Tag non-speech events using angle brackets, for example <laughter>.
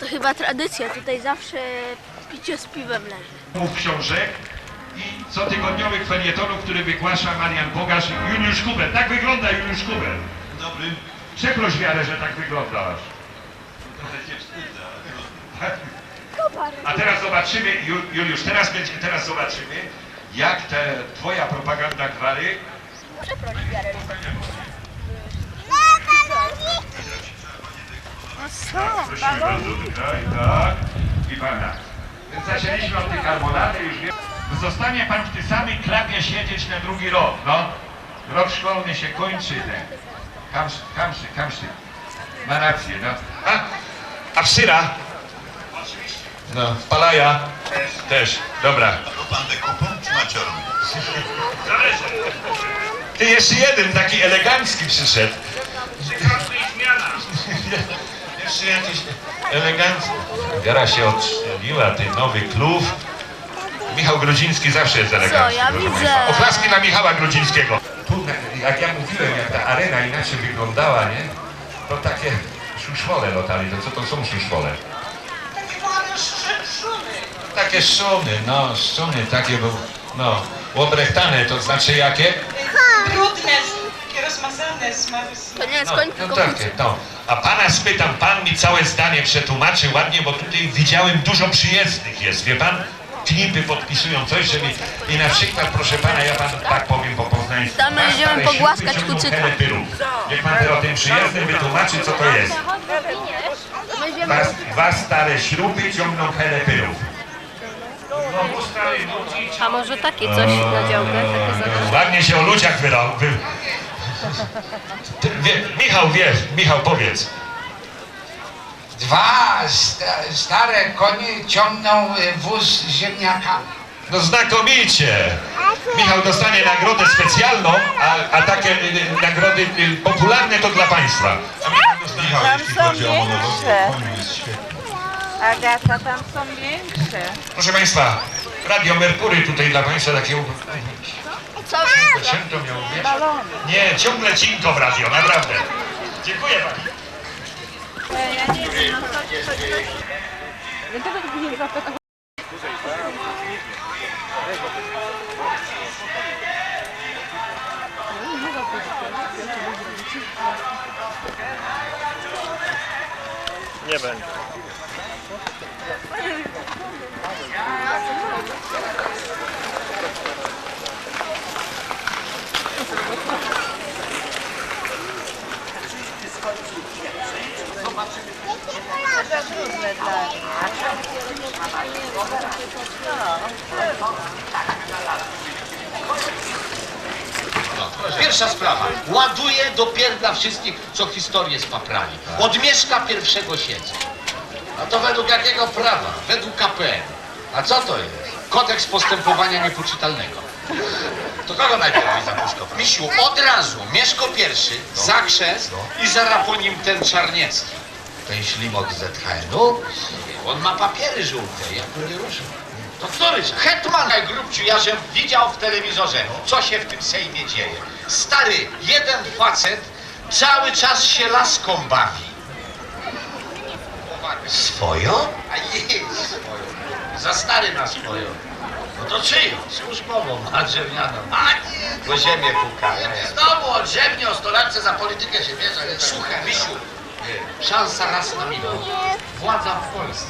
To chyba tradycja, tutaj zawsze picie z piwem leży. mów książek i cotygodniowych felietonów, który wygłasza Marian Bogasz i Juliusz Kubel. Tak wygląda Juliusz Kubel. Dobry. Przeproś wiarę, że tak wyglądasz. Trochę się wstydzę, A teraz zobaczymy, Ju- Juliusz, teraz, będzie, teraz zobaczymy, jak te, twoja propaganda gwary Prosimy bardzo tutaj, tak. I pana. Więc zaczęliśmy od tych harmonady, już wiem. Zostanie pan w tej samej klapie siedzieć na drugi rok, no. Rok szkolny się kończy, ten. Kamszy, kamszy, kamszy. Ma rację, no. A, a wsyra? No, palaja? Też. Też, dobra. A pan dekupą czy maciorą? Zależy. Ty jeszcze jeden taki elegancki przyszedł. <laughs> Jeszcze jakiś elegancki. Wiara się odstrzeliła, ty nowy klub. Michał Grodziński zawsze jest elegancki. ja proszę widzę. Oklaski na Michała Grodzińskiego. Tu, jak ja mówiłem, jak ta arena inaczej wyglądała, nie? To takie szuszwole lotali. To co to są szuszwole? Takie szumy, no, szumy takie, bo, no, łobrechtane, to znaczy jakie? Brudne. To nie jest No, koń, no takie, no. A pana spytam, pan mi całe zdanie przetłumaczy ładnie, bo tutaj widziałem dużo przyjezdnych jest, wie pan? Klipy podpisują coś, żeby... I na przykład, proszę pana, ja panu tak powiem po poznańsku. Tam będziemy pogłaskać kucyka. Niech pan teraz tym przyjezdnym wytłumaczy, co to jest. Dwa, dwa stare śruby ciągną helę pyrów. A może takie coś na działkę, takie? Ładnie się o ludziach wyrał. Wy... Ty, wie, Michał, wiesz, Michał, powiedz. Dwa sta stare konie ciągną y, wóz ziemniaka. No znakomicie! Michał dostanie nagrodę specjalną, a, a takie y, y, nagrody y, popularne to dla państwa. Michał, Tam jeśli są chodzi o większe. jest świetny. Agata, tam są większe. Proszę państwa, Radio Merkury tutaj dla państwa takie... u- co? Miał być? Nie, ciągle cinko w radio, naprawdę. Dziękuję pani. Nie wiem, Pierwsza sprawa. Ładuje do pierdla wszystkich, co historię spaprali. Od Mieszka pierwszego siedzę. A to według jakiego prawa? Według KPN. A co to jest? Kodeks postępowania niepoczytalnego. To kogo najpierw zapuszkował? Misiu, od razu Mieszko pierwszy, za chrzest i zaraz po nim ten Czarniecki. Ten ślimok z ZHN-u? On ma papiery żółte, ja go nie ruszę. To który? Hetman najgrubciu, ja żem widział w telewizorze, co się w tym Sejmie dzieje. Stary, jeden facet cały czas się laską bawi. Swoją? A jest swoją. Za stary na swoją. No to czyją? Służbową, a drewnianą. A nie, po ziemię puka. Znowu o drzewnie, o stolarce za politykę się bierze. Słuchaj, Misiu, szansa raz na milion. Władza w Polsce.